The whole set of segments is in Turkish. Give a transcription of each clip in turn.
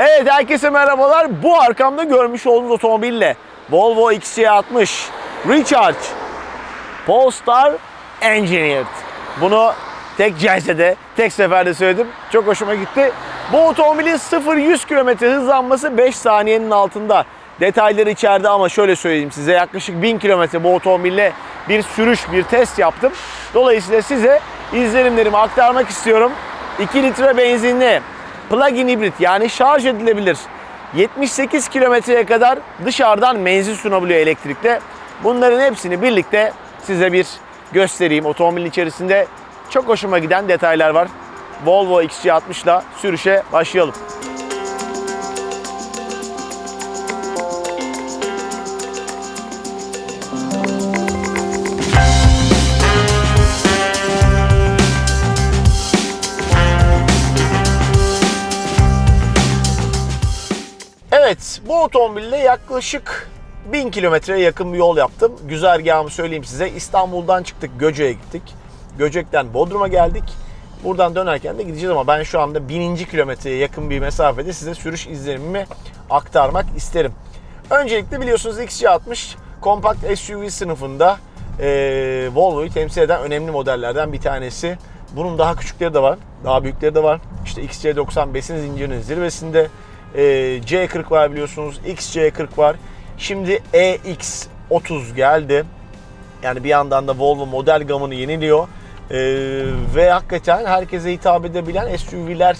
Evet herkese merhabalar. Bu arkamda görmüş olduğunuz otomobille Volvo XC60 Recharge Polestar Engineered. Bunu tek celsede, tek seferde söyledim. Çok hoşuma gitti. Bu otomobilin 0-100 km hızlanması 5 saniyenin altında. Detayları içeride ama şöyle söyleyeyim size yaklaşık 1000 km bu otomobille bir sürüş, bir test yaptım. Dolayısıyla size izlenimlerimi aktarmak istiyorum. 2 litre benzinli, plug-in hibrit yani şarj edilebilir. 78 kilometreye kadar dışarıdan menzil sunabiliyor elektrikle. Bunların hepsini birlikte size bir göstereyim. Otomobilin içerisinde çok hoşuma giden detaylar var. Volvo XC60 ile sürüşe başlayalım. Bu otomobille yaklaşık 1000 kilometreye yakın bir yol yaptım. Güzergahımı söyleyeyim size. İstanbul'dan çıktık, Göcek'e gittik. Göcek'ten Bodrum'a geldik. Buradan dönerken de gideceğiz ama ben şu anda 1000. kilometreye yakın bir mesafede size sürüş izlenimimi aktarmak isterim. Öncelikle biliyorsunuz XC60 kompakt SUV sınıfında eee, Volvo'yu temsil eden önemli modellerden bir tanesi. Bunun daha küçükleri de var, daha büyükleri de var. İşte XC90 zincirinin zirvesinde. Ee, C40 var biliyorsunuz. XC40 var. Şimdi EX30 geldi. Yani bir yandan da Volvo model gamını yeniliyor. Ee, ve hakikaten herkese hitap edebilen SUV'ler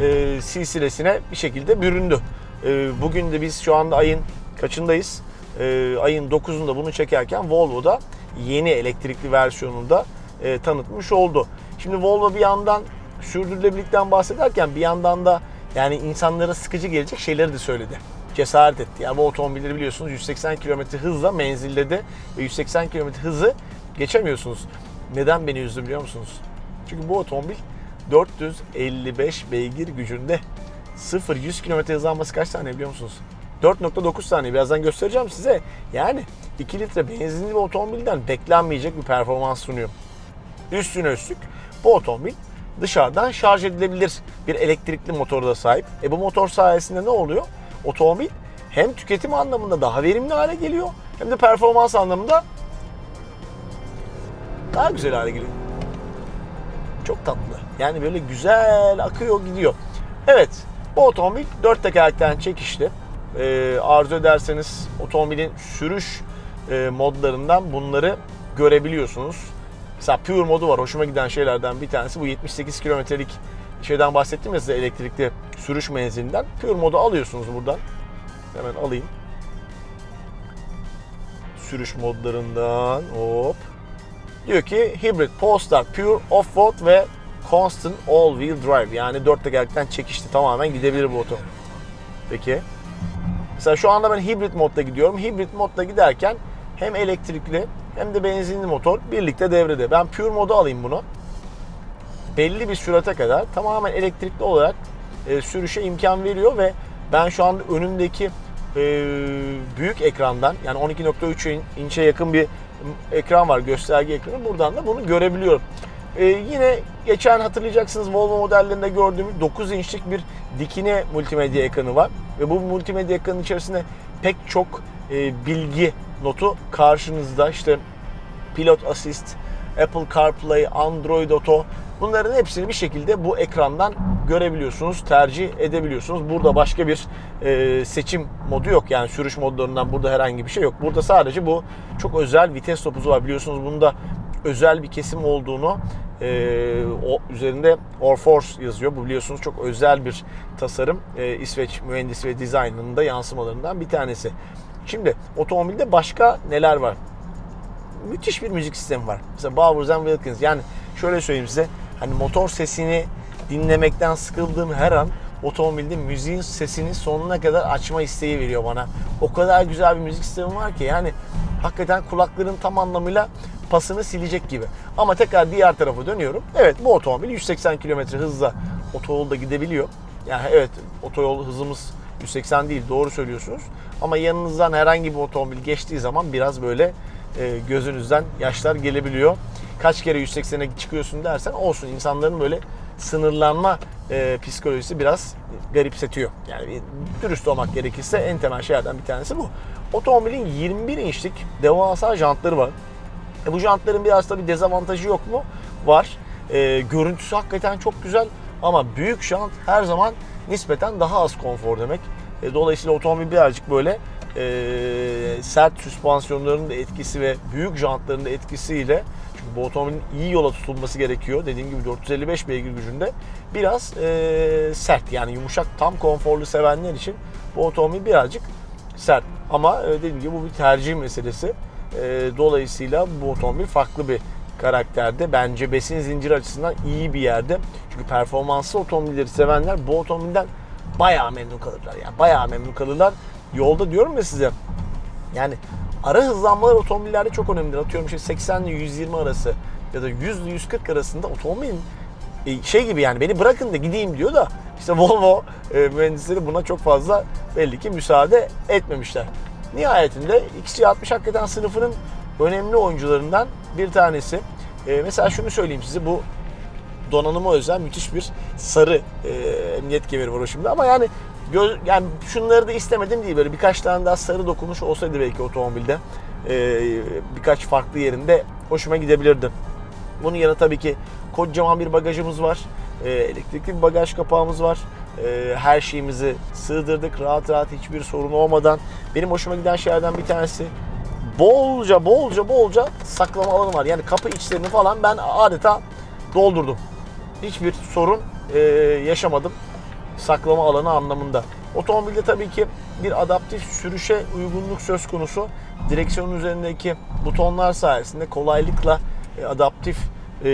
e, silsilesine bir şekilde büründü. Ee, bugün de biz şu anda ayın kaçındayız? Ee, ayın 9'unda bunu çekerken Volvo'da yeni elektrikli versiyonunda e, tanıtmış oldu. Şimdi Volvo bir yandan sürdürülebilirlikten bahsederken bir yandan da yani insanlara sıkıcı gelecek şeyleri de söyledi. Cesaret etti. Yani bu otomobilleri biliyorsunuz 180 km hızla menzilledi ve 180 km hızı geçemiyorsunuz. Neden beni üzdü biliyor musunuz? Çünkü bu otomobil 455 beygir gücünde 0-100 km hızlanması kaç saniye biliyor musunuz? 4.9 saniye. Birazdan göstereceğim size. Yani 2 litre benzinli bir otomobilden beklenmeyecek bir performans sunuyor. Üstüne üstlük bu otomobil dışarıdan şarj edilebilir bir elektrikli motoru da sahip. E bu motor sayesinde ne oluyor? Otomobil hem tüketim anlamında daha verimli hale geliyor hem de performans anlamında daha güzel hale geliyor. Çok tatlı. Yani böyle güzel akıyor gidiyor. Evet bu otomobil dört tekerlekten çekişli. Ee, arzu ederseniz otomobilin sürüş e, modlarından bunları görebiliyorsunuz. Mesela Pure modu var. Hoşuma giden şeylerden bir tanesi. Bu 78 kilometrelik şeyden bahsettim ya size elektrikli sürüş menzilinden. Pure modu alıyorsunuz buradan. Hemen alayım. Sürüş modlarından hop. Diyor ki Hybrid, Polestar, Pure, Off-Road ve Constant All Wheel Drive. Yani dört tekerlekten çekişli tamamen gidebilir bu oto. Peki. Mesela şu anda ben hibrit modda gidiyorum. Hibrit modda giderken hem elektrikli hem de benzinli motor birlikte devrede. Ben pure modu alayım bunu. Belli bir sürate kadar tamamen elektrikli olarak e, sürüşe imkan veriyor ve ben şu anda önümdeki e, büyük ekrandan yani 12.3 in- inçe yakın bir ekran var gösterge ekranı. Buradan da bunu görebiliyorum. E, yine geçen hatırlayacaksınız Volvo modellerinde gördüğümüz 9 inçlik bir dikine multimedya ekranı var. Ve bu multimedya ekranın içerisinde pek çok e, bilgi notu karşınızda. İşte Pilot Assist, Apple CarPlay, Android Auto bunların hepsini bir şekilde bu ekrandan görebiliyorsunuz, tercih edebiliyorsunuz. Burada başka bir e, seçim modu yok. Yani sürüş modlarından burada herhangi bir şey yok. Burada sadece bu çok özel vites topuzu var. Biliyorsunuz bunda özel bir kesim olduğunu e, o üzerinde Orforce yazıyor. Bu biliyorsunuz çok özel bir tasarım. E, İsveç mühendisi ve dizaynının da yansımalarından bir tanesi. Şimdi otomobilde başka neler var? müthiş bir müzik sistemi var. Mesela Bowers and Wilkins. Yani şöyle söyleyeyim size. Hani motor sesini dinlemekten sıkıldığım her an otomobilde müziğin sesini sonuna kadar açma isteği veriyor bana. O kadar güzel bir müzik sistemi var ki yani hakikaten kulakların tam anlamıyla pasını silecek gibi. Ama tekrar diğer tarafa dönüyorum. Evet bu otomobil 180 km hızla otoyolda gidebiliyor. Yani evet otoyol hızımız 180 değil doğru söylüyorsunuz. Ama yanınızdan herhangi bir otomobil geçtiği zaman biraz böyle e, gözünüzden yaşlar gelebiliyor. Kaç kere 180'e çıkıyorsun dersen olsun insanların böyle sınırlanma e, psikolojisi biraz garipsetiyor. Yani dürüst olmak gerekirse en temel şeylerden bir tanesi bu. Otomobilin 21 inçlik devasa jantları var. E bu jantların biraz tabii dezavantajı yok mu? Var. E, görüntüsü hakikaten çok güzel ama büyük jant her zaman nispeten daha az konfor demek. E, dolayısıyla otomobil birazcık böyle e, sert süspansiyonların da etkisi ve büyük jantların da etkisiyle çünkü bu otomobilin iyi yola tutulması gerekiyor. Dediğim gibi 455 beygir gücünde biraz e, sert yani yumuşak tam konforlu sevenler için bu otomobil birazcık sert. Ama e, dediğim gibi bu bir tercih meselesi. E, dolayısıyla bu otomobil farklı bir karakterde. Bence besin zinciri açısından iyi bir yerde. Çünkü performanslı otomobilleri sevenler bu otomobilden bayağı memnun kalırlar. Yani bayağı memnun kalırlar. Yolda diyorum ya size yani ara hızlanmalar otomobillerde çok önemlidir. Atıyorum işte 80 ile 120 arası ya da 100 ile 140 arasında otomobilin e, şey gibi yani beni bırakın da gideyim diyor da işte Volvo e, mühendisleri buna çok fazla belli ki müsaade etmemişler. Nihayetinde XC60 hakikaten sınıfının önemli oyuncularından bir tanesi. E, mesela şunu söyleyeyim size bu donanıma özel müthiş bir sarı e, emniyet kemeri var şimdi ama yani göz, yani şunları da istemedim değil böyle birkaç tane daha sarı dokunuş olsaydı belki otomobilde e, birkaç farklı yerinde hoşuma gidebilirdi. Bunun yanı tabii ki kocaman bir bagajımız var. E, elektrikli bir bagaj kapağımız var. E, her şeyimizi sığdırdık rahat rahat hiçbir sorun olmadan. Benim hoşuma giden şeylerden bir tanesi bolca bolca bolca saklama alanı var. Yani kapı içlerini falan ben adeta doldurdum. Hiçbir sorun e, yaşamadım saklama alanı anlamında. Otomobilde tabii ki bir adaptif sürüşe uygunluk söz konusu. Direksiyonun üzerindeki butonlar sayesinde kolaylıkla e, adaptif e,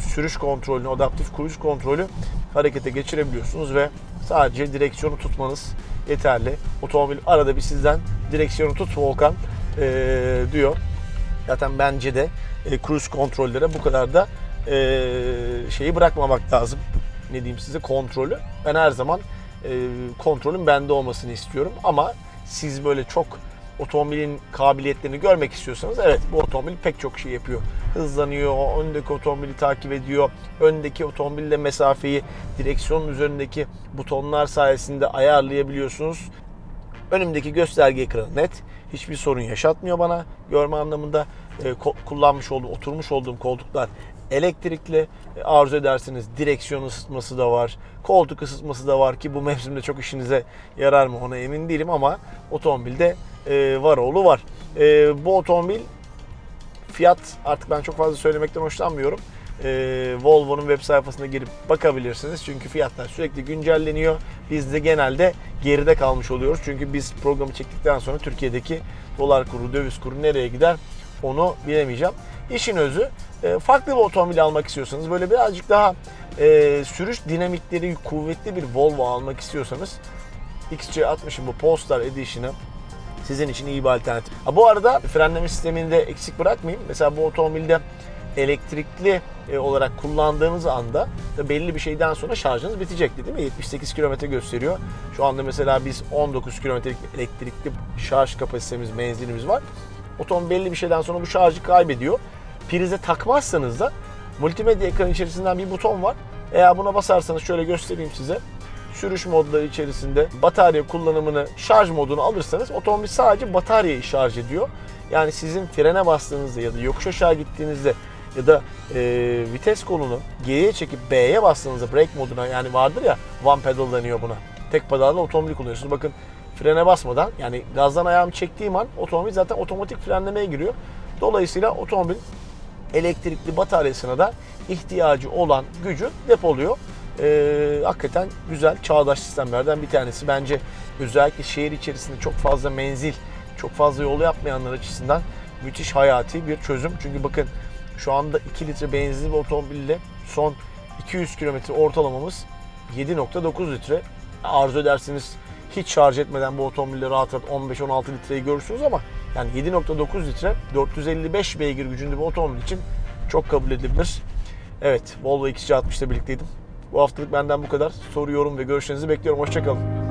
sürüş kontrolünü, adaptif cruise kontrolü harekete geçirebiliyorsunuz ve sadece direksiyonu tutmanız yeterli. Otomobil arada bir sizden direksiyonu tut Volkan e, diyor. Zaten bence de e, cruise kontrollere bu kadar da e, şeyi bırakmamak lazım. Ne diyeyim size kontrolü. Ben her zaman e, kontrolün bende olmasını istiyorum ama siz böyle çok otomobilin kabiliyetlerini görmek istiyorsanız evet bu otomobil pek çok şey yapıyor. Hızlanıyor, öndeki otomobili takip ediyor. Öndeki otomobille mesafeyi direksiyonun üzerindeki butonlar sayesinde ayarlayabiliyorsunuz. Önümdeki gösterge ekranı net. Hiçbir sorun yaşatmıyor bana görme anlamında. E, kullanmış olduğum, oturmuş olduğum koltuklar elektrikli. E, arzu ederseniz direksiyon ısıtması da var. Koltuk ısıtması da var ki bu mevsimde çok işinize yarar mı ona emin değilim ama otomobilde e, var oğlu var. E, bu otomobil fiyat artık ben çok fazla söylemekten hoşlanmıyorum. Ee, Volvo'nun web sayfasına girip bakabilirsiniz. Çünkü fiyatlar sürekli güncelleniyor. Biz de genelde geride kalmış oluyoruz. Çünkü biz programı çektikten sonra Türkiye'deki dolar kuru, döviz kuru nereye gider onu bilemeyeceğim. İşin özü e, farklı bir otomobil almak istiyorsanız böyle birazcık daha e, sürüş dinamikleri kuvvetli bir Volvo almak istiyorsanız XC60'ın bu Polestar Edition'ı sizin için iyi bir alternatif. Ha, bu arada frenleme sistemini de eksik bırakmayayım. Mesela bu otomobilde elektrikli e, olarak kullandığınız anda da belli bir şeyden sonra şarjınız bitecekti değil mi? 78 kilometre gösteriyor. Şu anda mesela biz 19 kilometrelik elektrikli şarj kapasitemiz, menzilimiz var. Otomobil belli bir şeyden sonra bu şarjı kaybediyor. Prize takmazsanız da multimedya ekranı içerisinden bir buton var. Eğer buna basarsanız şöyle göstereyim size sürüş modları içerisinde batarya kullanımını şarj modunu alırsanız otomobil sadece bataryayı şarj ediyor. Yani sizin frene bastığınızda ya da yokuş aşağı gittiğinizde ya da e, vites kolunu geriye çekip B'ye bastığınızda brake moduna yani vardır ya one pedal deniyor buna. Tek pedalla otomobil kullanıyorsunuz. Bakın frene basmadan yani gazdan ayağımı çektiğim an otomobil zaten otomatik frenlemeye giriyor. Dolayısıyla otomobil elektrikli bataryasına da ihtiyacı olan gücü depoluyor. Ee, hakikaten güzel çağdaş sistemlerden bir tanesi. Bence özellikle şehir içerisinde çok fazla menzil, çok fazla yol yapmayanlar açısından müthiş hayati bir çözüm. Çünkü bakın şu anda 2 litre benzinli bir otomobille son 200 kilometre ortalamamız 7.9 litre. Arzu ederseniz hiç şarj etmeden bu otomobille rahat rahat 15-16 litreyi görürsünüz ama yani 7.9 litre 455 beygir gücünde bir otomobil için çok kabul edilebilir. Evet Volvo XC60'da birlikteydim. Bu haftalık benden bu kadar. Soru, yorum ve görüşlerinizi bekliyorum. Hoşçakalın.